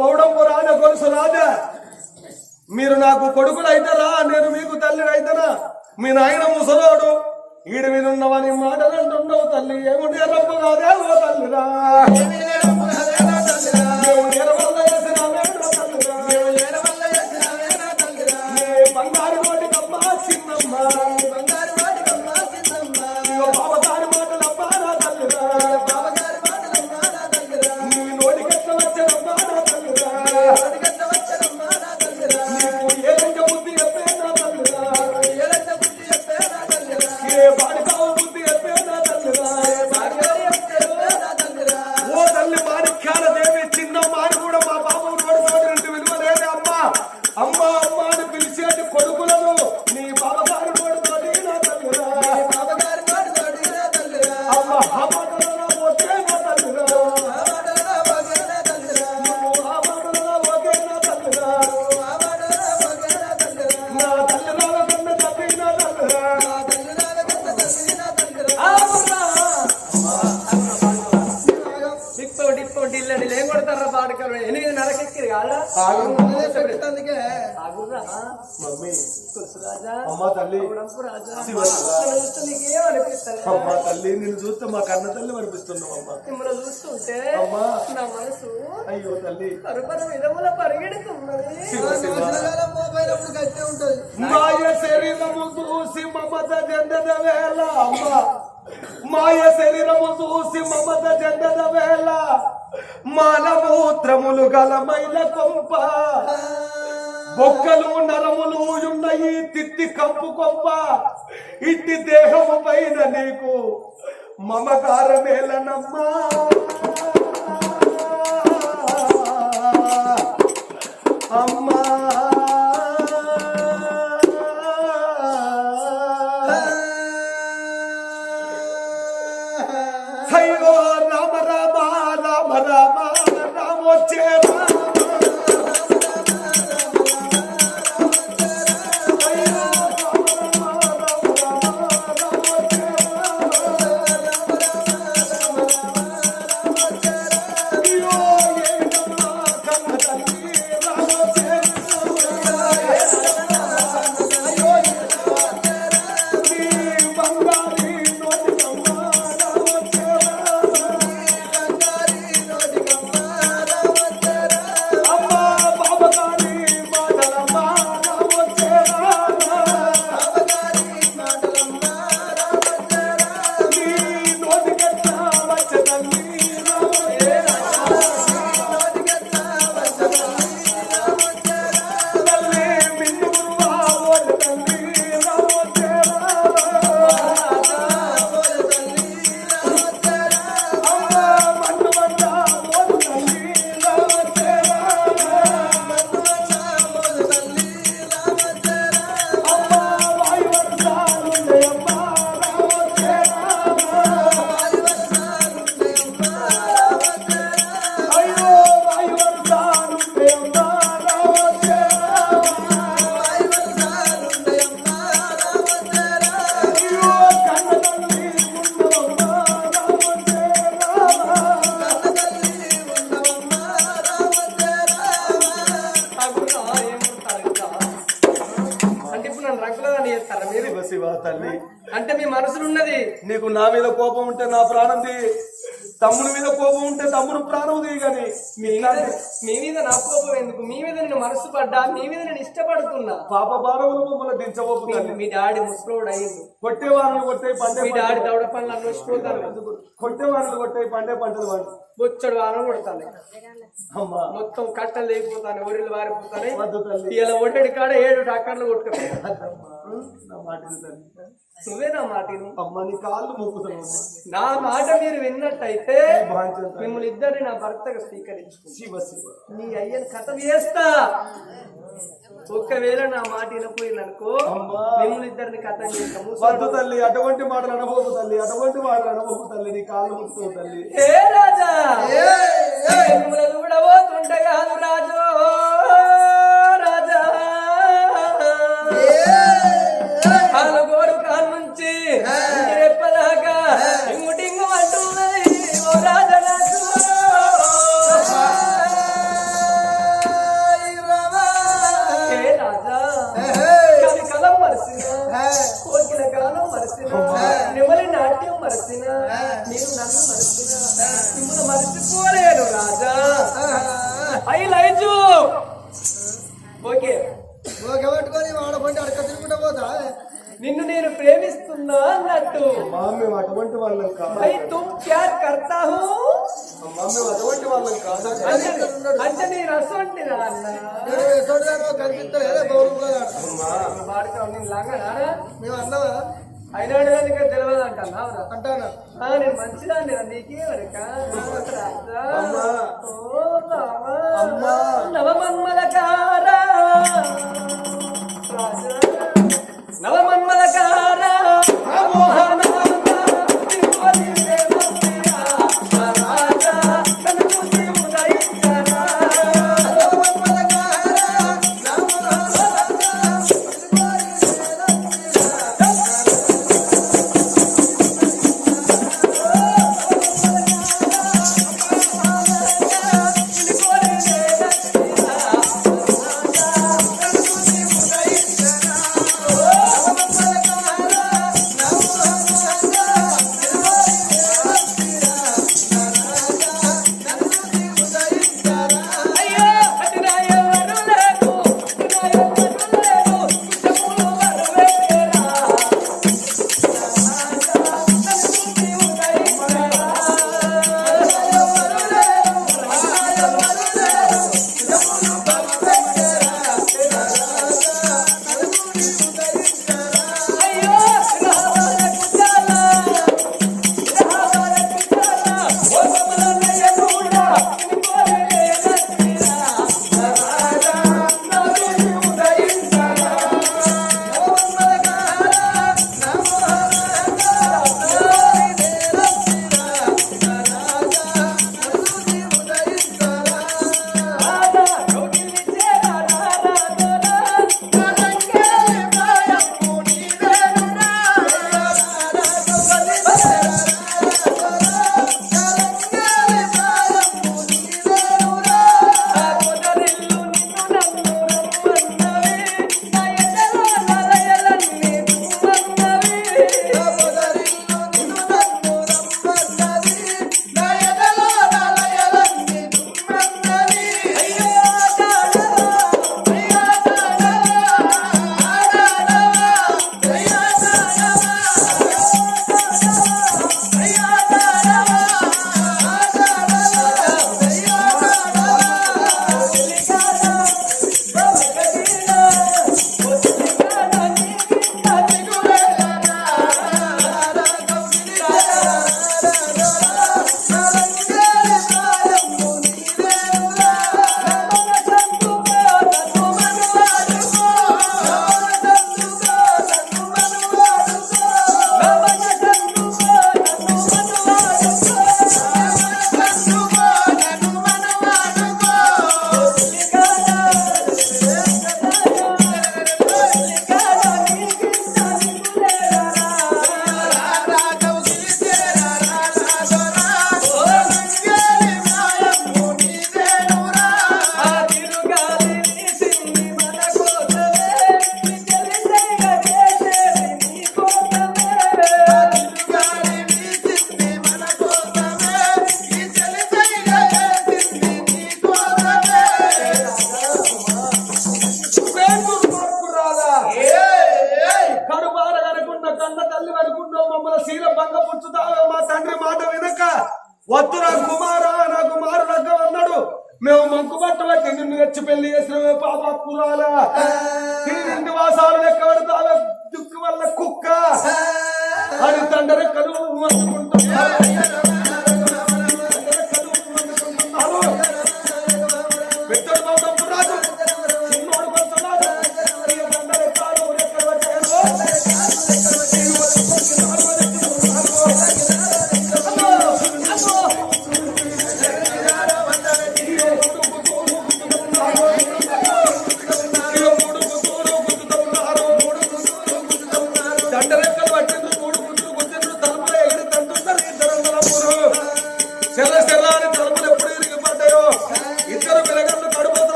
పౌడంపు రాజ గొలుసు రాజా. మీరు నాకు కొడుకులు అయితారా నేను మీకు తల్లి అయితనా మీ నాయన ముసలోడు ఈడి మీద ఉన్నవని మాటలు అంటుండవు తల్లి. ఏముంటే రబ్బు కాదే ఓ తల్లిరా. అమ్మ తల్లి నిన్ను చూస్తే మా కన్న తల్లి అనిపిస్తున్నావు అమ్మ మిమ్మల్ని చూస్తుంటే అమ్మా. నా మనసు అయ్యో తల్లి. పరుపర విధముల పరిగెడుతున్నది. మాయ శరీరము చూసి మమత చెందద వేళ అమ్మ. మాయ శరీరము చూసి మమత చెందద వేళ మానమూత్రములు గల మైల కొంప. బొక్కలు నరములు ఉన్నాయి తిత్తి కంపు కొంప ఇట్టి దేహము పైన నీకు మమకారమేలనమ్మా. అమ్మా. తమ్ముడి మీద కోపం ఉంటే తమ్ముడు ప్రాణం గాని మీ మీద మీ మీద నా కోపం ఎందుకు? మీ మీద నేను మనసు పడ్డా మీ మీద నేను ఇష్టపడుతున్నా? పాప భారములు మమ్మల్ని దించబోపు మీ- డాడీ ముసలోడు అయ్యిండు. కొట్టే వానలు కొట్టే పండే మీ డాడీ దవడ పనులు అన్వేషిపోతారు కొట్టే వానలు కొట్టే పండే పంటలు పండు బొచ్చడు వానం కొడతాను. అమ్మా. మొత్తం కట్టలు లేకపోతాను ఊరిలు వారిపోతాను. ఇలా ఒడ్డడి కాడ ఏడు కొట్టుకుపోయి అమ్మా, నా మాట విను తల్లి నువ్వే నా మాటిను అమ్మ నీ కాళ్ళు నా మాట మీరు విన్నట్టయితే. మిమ్మల్ని ఇద్దరిని నా భర్తగా శివ శివ. నీ అయ్యని కథ చేస్తా ఒక్కవేళ నా మాట వినపోయిందనుకో అమ్మా. మిమ్మల్ని ఇద్దరిని కథ చేస్తాము వద్దు తల్లి అటువంటి మాటలు అనబోకు తల్లి అటువంటి మాటలు అనబోకు తల్లి నీ కాళ్ళు మొక్కుతావు తల్లి. ఏ రాజా? మిమ్మల్ని చూడబోతుండగాను రాజు రాజా. నాలుగోడు కాన్ నుంచి రెప్పదాకా టింగు అంటున్నది ఓ రాజనాథు నిమలి నాట్యం మరసిన. నేను నన్ను మరసిన మిమ్మల్ని మరచిపోలే. అంటే నేను అసంటి మేము అన్నావా? అయినా నీకు తెలియదు అంటానా అంటానా? నేను మంచిదాన్ని నీకే వరక? నవమన్మలకారా. నవమన్మలకారా.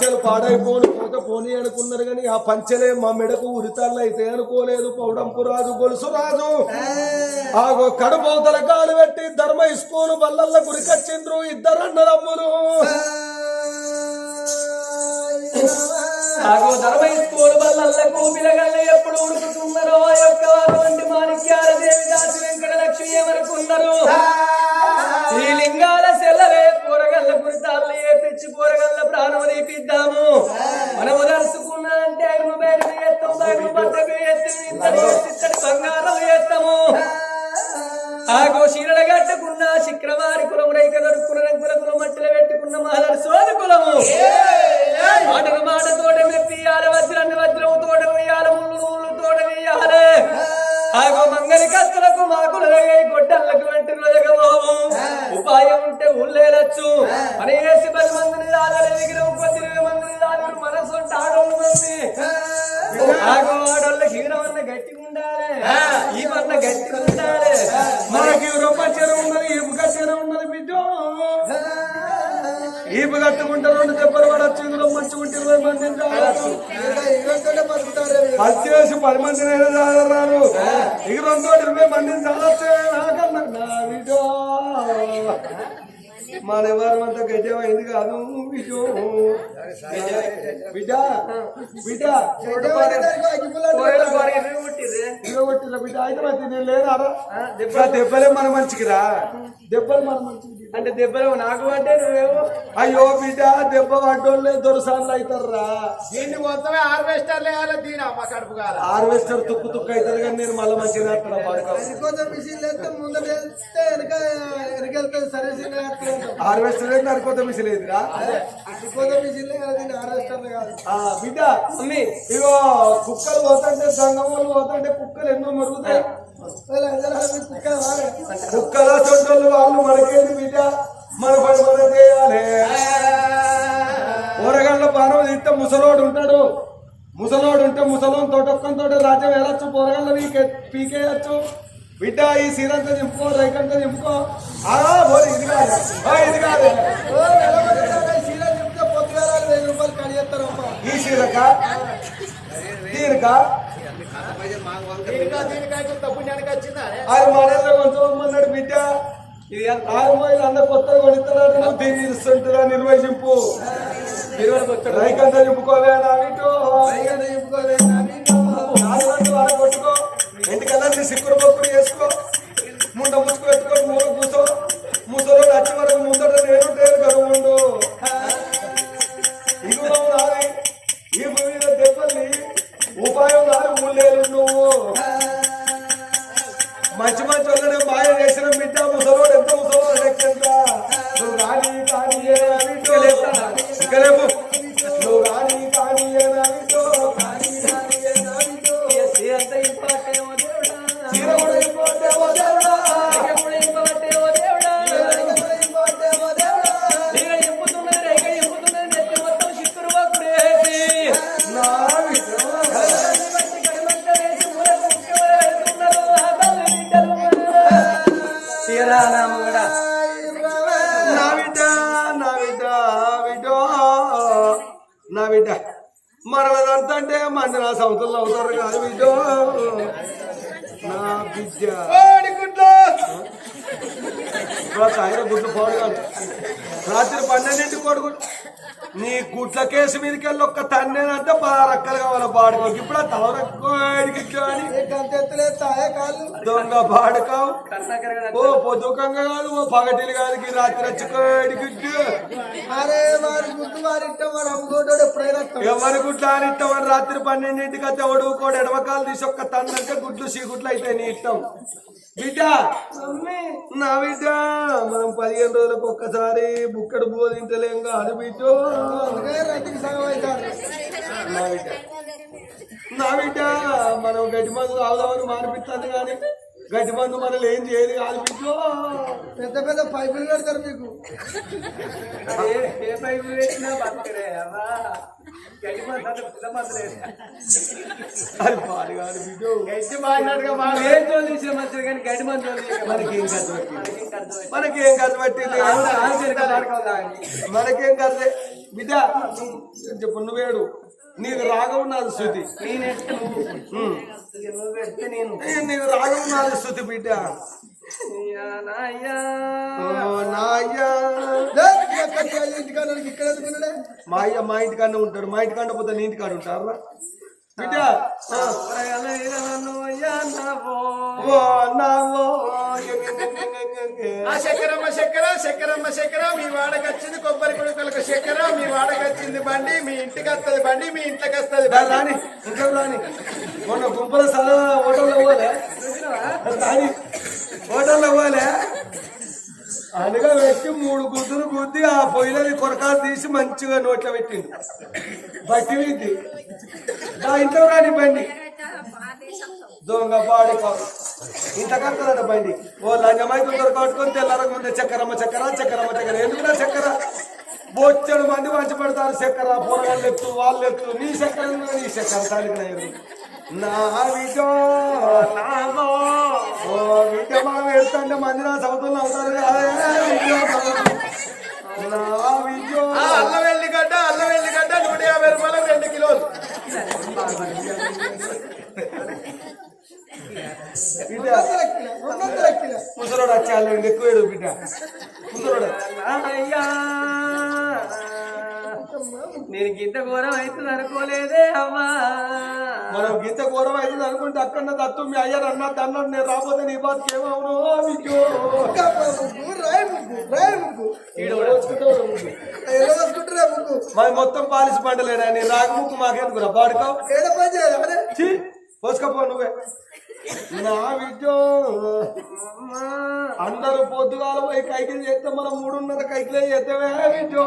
పంచెలు పాడైపోను పోత పోనీ అనుకున్నారు కానీ ఆ పంచెలే మా మెడకు ఉరితాళ్ళు అయితే అనుకోలేదు. పౌడంపు రాజు గొలుసు రాజు ఆగో కడుపోతల కాలు పెట్టి ధర్మ ఇసుకోను బల్లల్ల గురికొచ్చిండ్రు ఇద్దరు అన్నదమ్ములు. ఆగో ధర్మై స్కూల్ వల్ల పిలగల్ల ఎప్పుడు ఉడుకుతున్నారో ఆ యొక్క అటువంటి మాణిక్యాల దేవి దాసి వెంకట లక్ష్మి ఏమనుకున్నారు ఈ సెల్లవే ఏ తెచ్చి కూరగల్ల ప్రాణం తీపిద్దాము మనము దర్శకున్న అంటే ఐదు బయలు ఎత్తాం బయలు పట్టకు ఇత్తడి బంగారం ఎత్తాము. ఆగో శీలడ కట్టుకున్న శుక్రవారి కులము రైక దొరుకున్న రంగుల కులం మట్టిలో పెట్టుకున్న మహలర్ సోది కులము మాటకు మాట తోట మెప్పియాల వజ్రాన్ని వజ్రము తోట వేయాల ఉపాయం ఉంటే ఊళ్ళేలచ్చు అని వేసి పది మందిని రాగాలి విగ్రహం కొద్ది ఇరవై మందిని రాగాలి మనసు ఉంటే ఆడోళ్ళు మంది. ఆగో ఆడోళ్ళ హీరమన్న గట్టిగా ఉండాలి. ఈ పన్న గట్టిగా ఉండాలి. మనకి రొప్ప చీర ఉన్నది ఈపు చీర ఉన్నది బిడ్డ. ఈపు కట్టుకుంటే రెండు దెబ్బలు పడచ్చు ఇందులో మంచిగా ఉంటే ఇరవై బతుకుతారు. అది చేసి పది మందిని రాను ఇక రెండు ఇరవై మందిని రావచ్చు నాకన్నా నా బిడ్డో మన ఎవరమంతా గడ్డమైంది కాదు బిడ్డో బిడ్డ బిడ్డ కూరలు కూర ఇరవై కొట్టిర్రు. ఇరగొట్టిన బిడ్డ అయితే మరి నేను లేనారా దెబ్బ దెబ్బలే. మన మంచికి రా. దెబ్బలు మన మంచికి అంటే దెబ్బలు నాకు పడ్డే నువ్వేమో అయ్యో బిడ్డ దెబ్బ పడ్డోళ్ళే దొరసాన్లు అవుతారా దీన్ని మొత్తమే హార్వెస్టర్ దీని అమ్మ కడుపు కాల హార్వెస్టర్ తుక్కు తుక్కు అవుతుంది కానీ నేను మళ్ళీ మంచిగా మిషన్ లేస్తే వేస్తే వెనక వెనకెళ్తుంది సర్వీసింగ్ హార్వెస్టర్ ఏంటి అనుకోత మిషన్ హార్వెస్టర్ కాదు ఆ బిడ్డ మమ్మీ ఇగో కుక్కలు పోతుంటే వాళ్ళు పోతుంటే కుక్కలు ఎన్నో మరుగుతాయి. కుక్కల చొట్టోళ్ళు వాళ్ళు మనకేంటి బిడ్డ? మన పని మనం చేయాలి. ఊరగండ్ల పానం తీస్తే ముసలోడు ఉంటాడు. ముసలోడు ఉంటే ముసలోని తోటొక్కంతో రాజ్యం వెళ్ళచ్చు పోరగండ్ల పీకే పీకేయచ్చు. బిడ్డ ఈ సీరంతా దింపుకో రైకంతా దింపుకో. ఇది కాదు. ఇది కాదు. సీరక దీనిక? ఆరు మాడల్లో కొంచెం అమ్మన్నాడు బిడ్డ. ఇది ఆరు మైలు అందరు కొత్తగా కొడుతున్నాడు నువ్వు దీన్ని ఇస్తుంటున్నా నిర్వహింపు. రైకంతా దింపుకోవే నా వీటో నాలుగు గంటలు వాడ కొట్టుకో. ఇంటికల్లా నీ సిక్కుడు పప్పులు వేసుకో ముండ ముసుకు పెట్టుకో మూల కూర్చో ముసలో వచ్చే వరకు ముందట నేను నేను నాది నువ్వు. మంచి మంచి వాళ్ళనే మాయ చేసిన బిడ్డ ముసలోడు ఎంత ముసలోడు లెక్క నువ్వు కానీ కానీ ఇంకా లేపు వెళ్ళి ఒక్క తన్నేనంటే పదహారు అక్కలు కావాలి బాడుకోకి. ఇప్పుడు ఆ తలరక్కోడికి కానీ కాళ్ళు. దొంగ బాడుకావు ఓ పొద్దుకంగా కాదు ఓ పగటిలు కాదు ఈ రాత్రి వచ్చి కోడికి అరే వారి ఎప్పుడైనా. ఎవరి గుడ్లు అని రాత్రి పన్నెండింటికి అయితే ఎవడు కూడా ఎడమకాలు తీసి ఒక్క తన్నంటే గుడ్లు సీగుడ్లు అయితే నీ ఇష్టం. బిడ్డ! నా బిడ్డ! మనం పదిహేను రోజులకు ఒక్కసారి బుక్కడు బోధించలేం కాదు బిడ్డ. నా బిడ్డ! మనం గడ్డి మందు తాగుదామని మానిపిస్తాను కానీ గడ్డి మందు మనల్ని ఏం చేయదు కాదు బిడ్డో పెద్ద పెద్ద పైపులు పెడతారు మీకు ఏ- వేసినా బతకరే అవ్వా. గడ్డి పాడు కాదు బిడ్డో గడ్డి ఏం మంచిది కానీ గడ్డి మందు మనకేం ఖర్చు పెట్టింది మనకేం ఖర్చు పెట్టదు. మనకేం ఖర్చు బిడ్డ చెప్పు నువ్వేడు నీకు రాగం నాది శృతి. నీకు రాగం నాది శృతి బిడ్డ. మా అయ్య మా ఇంటికాడ ఉంటాడు. మా ఇంటికాడ పోతే నీ ఇంటికాడ ఉంటారా? చక్కెరమ్మ చక్కెర చక్కెరమ్మ చక్కెర మీ వాడకి వచ్చింది కొబ్బరి కొడుకులకు చక్కెర మీ వాడకి వచ్చింది బండి మీ ఇంటికి వస్తుంది బండి మీ ఇంట్లోకి వస్తుంది రాని ఇంకా రాని. మొన్న గుంపల సల హోటల్లో పోలే. హోటల్లో పోలే. అనగా పెట్టి మూడు గుద్దులు గుద్ది ఆ పొయ్యిలని కొరకాలు తీసి మంచిగా నోట్లో పెట్టింది బట్టి వింది నా ఇంట్లో రాని బండి. దొంగ పాడి కాదు ఇంత బండి. ఓ లంజమైతే దొరకట్టుకొని తెల్లారకు ముందే చక్కెరమ్మ చక్కెర చక్కెరమ్మ చక్కర. ఎందుకురా చక్కర? బొచ్చడు మంది మంచి పెడతారు చక్కెర. పొరగాళ్ళు ఎత్తు వాళ్ళు ఎత్తు. నీ చక్కర నీ చక్కర తాలికి నా విజో నామో. ఓ విద్య మనం వెళ్తుంటే మంది నా సముద్రంలో అవుతారు కదా విజో నా విజో ఆ అల్లం వెల్లిగడ్డ అల్లం వెల్లిగడ్డ నూట యాభై రూపాయలు రెండు కిలోలు. ముసలోడు వచ్చాలి ఎక్కువ ఏడు బిడ్డ? ముసలోడు. నాయ్యా. నేను ఇంత ఘోరం అవుతుంది అనుకోలేదే అమ్మా. మనం గీత ఘోరం అవుతుంది అనుకుంటే అక్కడ తత్తు మీ అయ్యారు అన్నట్టు అన్నాడు నేను రాబోతే నీ బాధకి ఏమవును? మరి మొత్తం పాలిసి పండలేనా నీ రాగముక్కు మాకెందుకురా? పాడుకో ఏడ పని చేయాలి అదే చీ పోసుకపో నువ్వే. నా విద్యో. అందరూ పొద్దుగాల పోయి కైకిలు చేస్తే మనం మూడున్నర కైకిలే చేస్తావే విద్యో.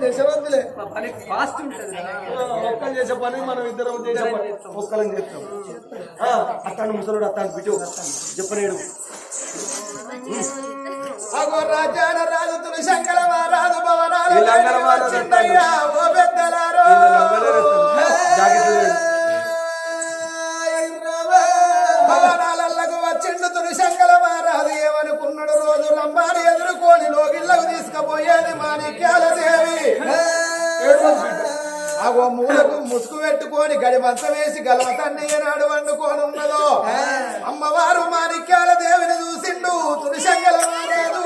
దేశవంతులే పని ఫాస్ట్ ఉంటుంది ఒక్కలు చేసే పని మనం ఇద్దరం చేసే పని. ఒక్కలం చేస్తాం. ఆ, అత్తాను ముసలుడు అత్తాను బిడ్డు. చెప్పలేడు. అగో రాజాన రాజు భవనాలు ఓ పెద్దలారో. జాకెట్లు భవనాలకు వచ్చిండు తులశంకర మహారాజు ఏమనుకున్నాడు? రోజు రంబాని ఎదుర్కొని లోగిళ్ళకు తీసుకుపోయేది మాణిక్యాల దేవి. అగో మూలకు ముసుగు పెట్టుకొని గడిమంత వేసి గలవతన్ని ఏనాడు వండుకొని ఉన్నదో? అమ్మవారు మాణిక్యాల దేవిని చూసిండు తులశంకర మహారాజు.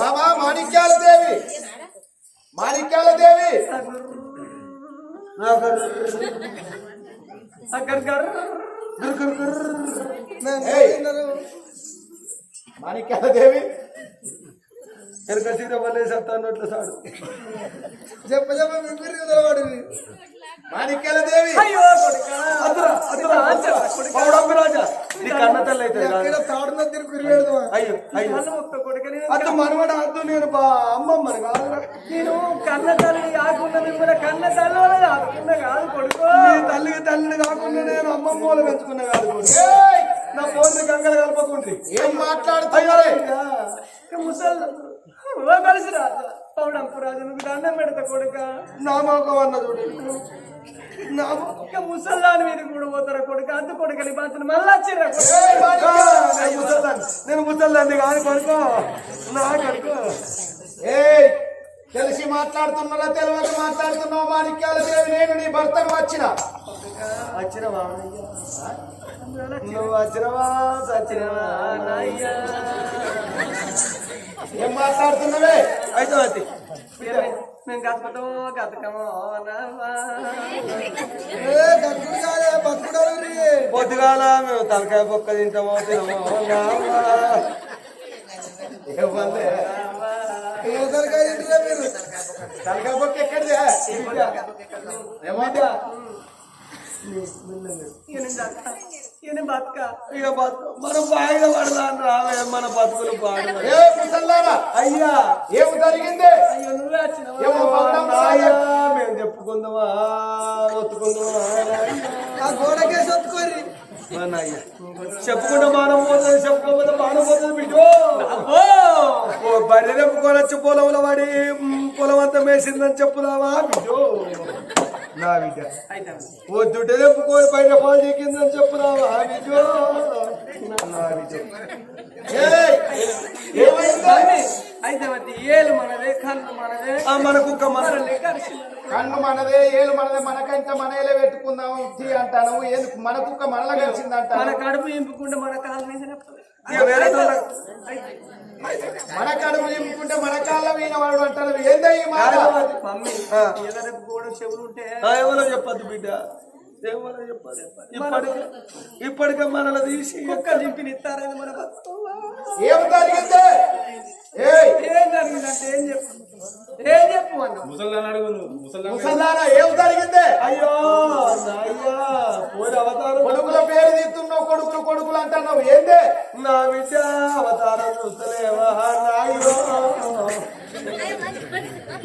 బాబా మాణిక్యాల దేవి. మాణిక్యాల దేవి. మాణిక్యాల దేవి వెనక సీర వల్లేసి అత్తాను నోట్ల సాడు. చెప్ప చెప్ప మాణిక్యాల దేవి. పౌడమ్మి రాజా. నీ కన్న తల్లి. తాడున పెడదామా అయ్యో అద్దు మనవడ అద్దు నేను కాదురా నేను కన్న తల్లి కాకుండా మిమ్మల్ని కన్న తల్లి వల్ల కాకుండా కాదు కొడుకో. తల్లికి తల్లిని కాకుండా నేను అమ్మమ్మ వాళ్ళు పెంచుకున్నా కాదు! నా పోతే గంగలు కలపకుండ్రి. ఏం మాట్లాడుతున్నారే ముసలు కలిసి రాజా పౌడంపు రాజు నువ్వు దండం పెడతా కొడుక. నా మొఖం అన్న చూడు నా మొ- ఇంకా ముసల్లాని మీద కూడా పోతారా కొడుక? అద్దు కొడుకని బాధ్యత మళ్ళా వచ్చిర్రా మాణిక్యాల నేను ముసల్దాన్ని. నేను ముసల్దాన్ని కాదు కొడుకో. నా కొడుకో. ఏయ్ తెలిసి మాట్లాడుతున్నారా తెలియక మాట్లాడుతున్నావు? మాణిక్యాల దేవి నేను నీ భర్తను వచ్చిన. వచ్చినవా? నువ్వు వచ్చినవా? సచ్చినవా? నాయ్యా. ఏం మాట్లాడుతున్నావే? అయితే అది మేము గతపటమో గతకమో పొద్దుగాల మేము తలకాయ పొక్క తింటామో తినమో తింటారా మీరు? తలకాయ బొక్క ఎక్కడిదే? ఏమంటా? నేను బతక. ఇక బతుకు. మనం బాయిగా పడదాం రావే మన బతుకులు పాడు ఏ ముసల్లారా? అయ్యా. ఏం జరిగింది? అయ్యో నువ్వే వచ్చినావా? ఏమో నాయనా, మేము చెప్పుకుందామా? ఒత్తుకుందామా? మా నాయ్య. చెప్పుకుంటే మానం పోతుంది చెప్పుకోకపోతే మానం పోతుంది బిడ్డో. బర్రె తెప్పుకోనొచ్చి పొలంలో వాడి పొలం అంతా మేసిందని చెప్పుదావా బిడ్డో? నా బిడ్డ. దుడ్డ తెప్పుకొని బయట పాలు చెక్కిందని చెప్పుదావా బిడ్డో? నా బిడ్డ. ఏయ్! ఏమైంది? మమ్మీ, అయితే మరి ఏలు మనదే కన్ను మనదే. ఆ, మన కుక్క. కన్ను మనదే ఏలు మనదే మనకంటే పెట్టుకుందాం తీ అంటాను ఎందుకు? మన కుక్క మనల కలిసింది మన కడుపు ఇంపుకుంటే మన కాలు మీద మన కడుపు నింపుకుంటే మన కాళ్ళ మీద వాడు అంటారు ఏందో ఈ మాట? మమ్మీ. గోడ చెవులు ఉంటే ఎవరో చెప్పద్దు బిడ్డ. ఎవరో చెప్పదు ఇప్పటికే ఇప్పటికే మనల్ని తీసి కుక్క చింపిని ఇస్తారని మన. ఏం జరిగింది? ఏం జరిగిందంటే ఏం చెప్పు? ఏం చెప్పు అన్న? ముసల్లారా ఏం జరిగింది? అయ్యో నాయ్యా పోయి అవతారం. కొడుకుల పేరు తీస్తున్నావు కొడుకులు కొడుకులు అంటున్నావు. ఏందే? నా బిడ్డ అవతారం చూస్తలేవా నాయ్యో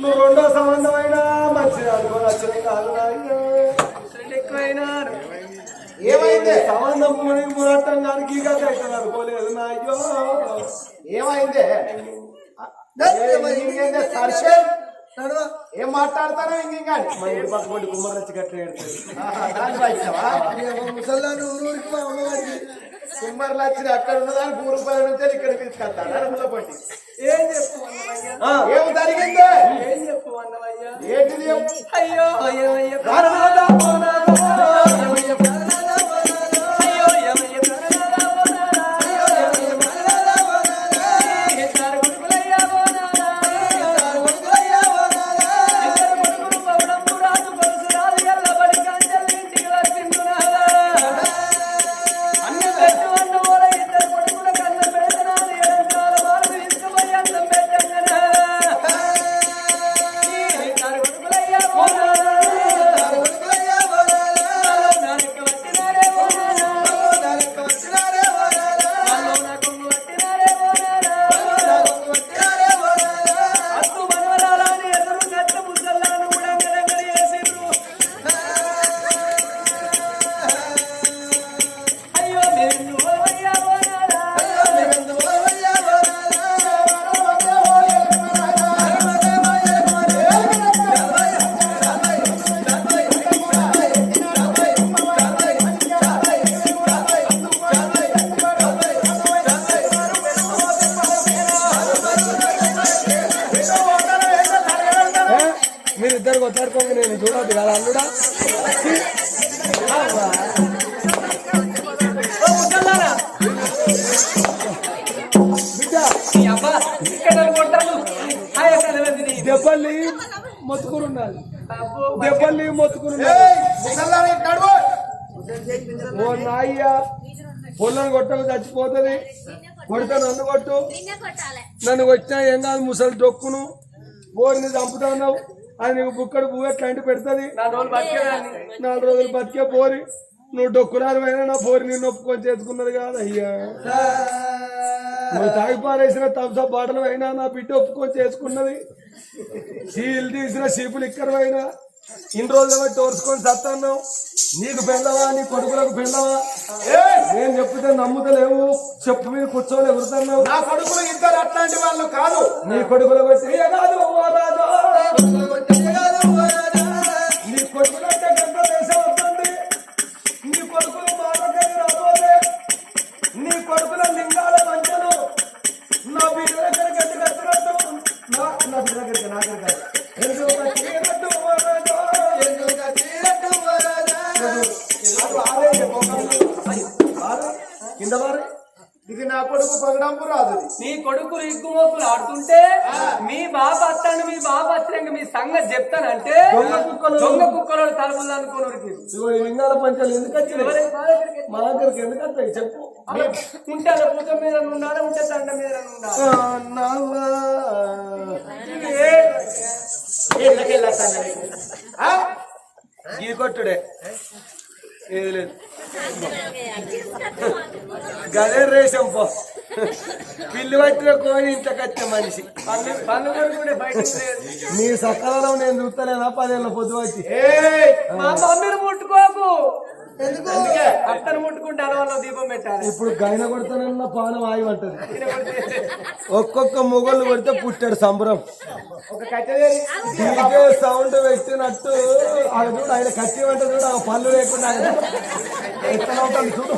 నువ్వు రెండో సంబంధమైన? మంచిది కాదు ముసలి ఎక్కువైనా? ఏమైంది? సంబంధం మునిగి ఈ కథ అవుతుంది అనుకోలేదు నాయ్యో. ఏమైంది? ఏం మాట్లాడతానో ఇంకింకా మా ఇంటి పక్క కొట్టి కుమ్మరి వచ్చి గట్ల ఏడుతుంది దాని వాయిస్తావా ముసల్లాను మా కుమ్మర్లు వచ్చి అక్కడ ఉన్నదాన్ని పూర్వ పది నుంచి ఇక్కడ తీసుకొస్తాను అరుపుల పట్టి ఏం చెప్పు ఏం జరిగింది ఏం చెప్పు అన్నమయ్యా ఏంటిది. అయ్యో నాయ్య పొల్లను కొట్టకు చచ్చిపోతుంది. కొడితే నన్ను కొట్టు. నిన్నే కొట్టాలి వచ్చినా ఏం కాదు ముసలి డొక్కును. బోరిని చంపుతున్నావు అది నీకు బుక్కడు పువ్వు ఎట్లా అంటే పెడుతుంది. నాలుగు రోజులు బతికే పోరి. నువ్వు డొక్కురాలు అయినా నా పోరి నిన్ను ఒప్పుకొని చేసుకున్నది కాదు అయ్యా. నువ్వు తాగి పారేసిన తమసా బాటలు అయినా నా బిడ్డ ఒప్పుకొని చేసుకున్నది. సీలు తీసిన సీపులు ఇక్కడ అయినా ఇన్ని రోజులు బట్టి ఓర్చుకొని సత్తన్నావు? నీకు పెళ్ళవా? నీ కొడుకులకు పెళ్ళవా? నేను చెప్తే నమ్ముతలేవు. చెప్పు మీద కూర్చొని ఎగురుతున్నావు. నా కొడుకులు ఇద్దరు అట్లాంటి వాళ్ళు కాదు. నీ కొడుకుల బట్టి. నీ కొడుకులంటే గంట దేశం వస్తుంది. నీ కొడుకులు మాటకని రాబోలే నీ కొడుకుల లింగాల మంచను నా బిడ్డ దగ్గర గట్టి కట్టినట్టు నా బిడ్డ నా దగ్గర బారే ఇది నా కొడుకు పగడంపు రాదు. నీ కొడుకులు ఇగ్గుమోకులు ఆడుతుంటే మీ బాబు అత్తాను మీ బాబు అత్తంగా మీ సంగతి చెప్తానంటే దొంగ కుక్కలు. దొంగ కుక్కలు తలుపులు అనుకోని ఉరికిరు. ఇదిగో ఈ లింగాల పంచాలు ఎందుకు ఎవరే? మా దగ్గరికి? మా ఎందుకు వస్తాయి చెప్పు. ఉంటే అలా పూజ మీద ఉండాలి ఉంటే దండ మీద? గీ కొట్టుడే ఏది లేదు. గదే రేషం పో. పిల్లి పట్టిన కోడి ఇంట్లోకి వచ్చే మనిషి. నీ సకాలంలో నేను చూస్తలేనా? పదేళ్ళ పొద్దు వచ్చి. మా మమ్మీని ముట్టుకోకు. అత్తను ముట్టుకుంటే అలవాళ్ళలో దీపం పెట్టాలి ఇప్పుడు గైన కొడతానన్న పానం ఆగి అంటది ఒక్కొక్క మొగళ్ళు కొడితే పుట్టాడు సంబరం డీజే సౌండ్ పెట్టినట్టు అది చూడు ఆయన కత్తి వంట చూడు ఆ పళ్ళు లేకుండా ఆయన చూడు. ఎట్లా చూడు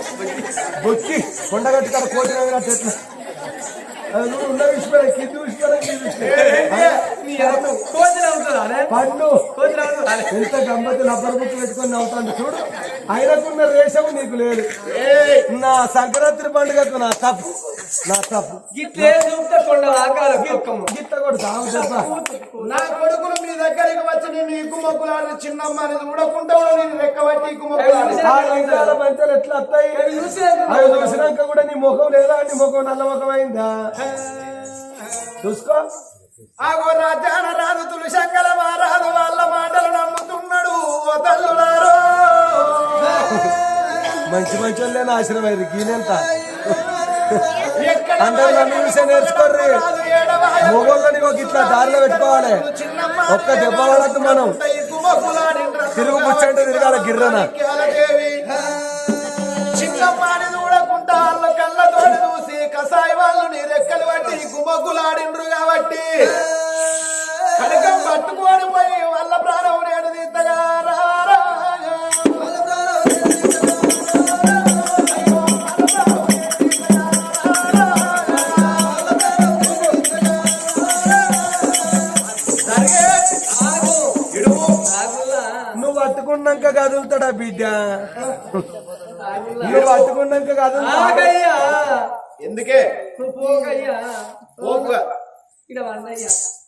బొక్కి కొండగట్టు కాడ కోటి నవ్వినట్టు ఎట్లా అది చూడు ఉన్న విషయం కింది విషయం కింది విషయం కోతులు అవుతుందా పండు ఎంత గమ్మతి రబ్బర్ బుక్ పెట్టుకొని నవ్వుతాను చూడు. ఆయనకున్న రేషం నీకు లేదు. నా సంక్రాంతి పండుగకు నా తప్పు. నా తప్పు. గిట్ట కూడా తాగు దెబ్బ నా కొడుకులు మీ దగ్గరికి వచ్చి నేను ఈ కుమ్మకులాడిన చిన్నమ్మ అని చూడకుండా నేను రెక్కబట్టి ఈ కుమ్మకులాడి ఎట్లా వస్తాయి? అవి చూసినాక కూడా నీ ముఖం లేదా? నీ ముఖం నల్ల ముఖం అయిందా చూసుకో. ఆగో రాజాన రాదు తులసంగల మారాదు వాళ్ళ మాటలు నమ్ముతున్నాడు. ఓ మంచి మంచి వాళ్ళే నాశనం అయింది గీనెంత? అందరూ నన్ను చూసే నేర్చుకోర్రి. రాదు మొగోళ్ళని ఒక ఇట్లా దారిలో పెట్టుకోవాలి. చిన్నమ్మ ఒక్క దెబ్బ పడద్దు మనం. తిరుగు ముచ్చంటే తిరగాల గిర్రన. దేవి కసాయి వాళ్ళు నీ రెక్కలు పట్టి గుమ్మగులాడిండ్రు కాబట్టి. కనకం పట్టుకొని పోయి వాళ్ళ ప్రాణం ప్రాణం తీసుకురా. నువ్వు పట్టుకున్నాక కదులుతాడా బిడ్డ? నువ్వు పట్టుకున్నాక కదులుతా ఎందుకే?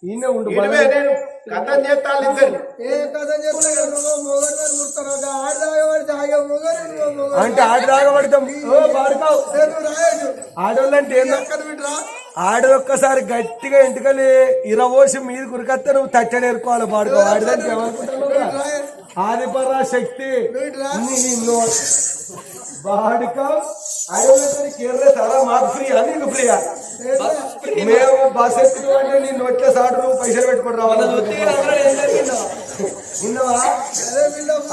ఈయన ఉండు నేను కథం చేస్తాను ఇద్దరు అంటే ఆడి దాకా పడతాం ఓ పాడుతావు. నేను రాయదు. ఆడోళ్ళంటే ఏందో? ఎక్కడ వింటరా? ఆడు ఒక్కసారి గట్టిగా ఇంటికలి ఇరవోసి మీద కురికత్తే నువ్వు తట్టడేరుకోవాలి పాడుకో ఆడిదానికి ఏమనుకుంటున్నావు ఆదిపరా శక్తి బాడిక. ಆಡೋದೇ ಸರಿ ಕೇಳಿದ್ರೆ ಸಾಲ ಮಾತು ಫ್ರೀ ನೀನು ಫ್ರೀ మేము బస్ ఎక్కుతూ అంటే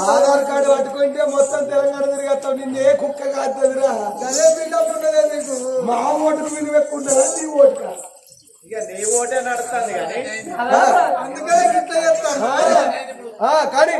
ఆధార్ కార్డు పట్టుకుంటే మొత్తం తెలంగాణ తిరిగేస్తావు నిన్ను ఏ కుక్క కాదురా? అదే బిల్డప్ ఉండదే నీకు. మా ఓటుకు విలువ ఎక్కువ నీ ఓటుక? ఇక నీ ఓటే నడుస్తుంది కానీ. అందుకనే ఇట్లా చెప్తాను. కానీ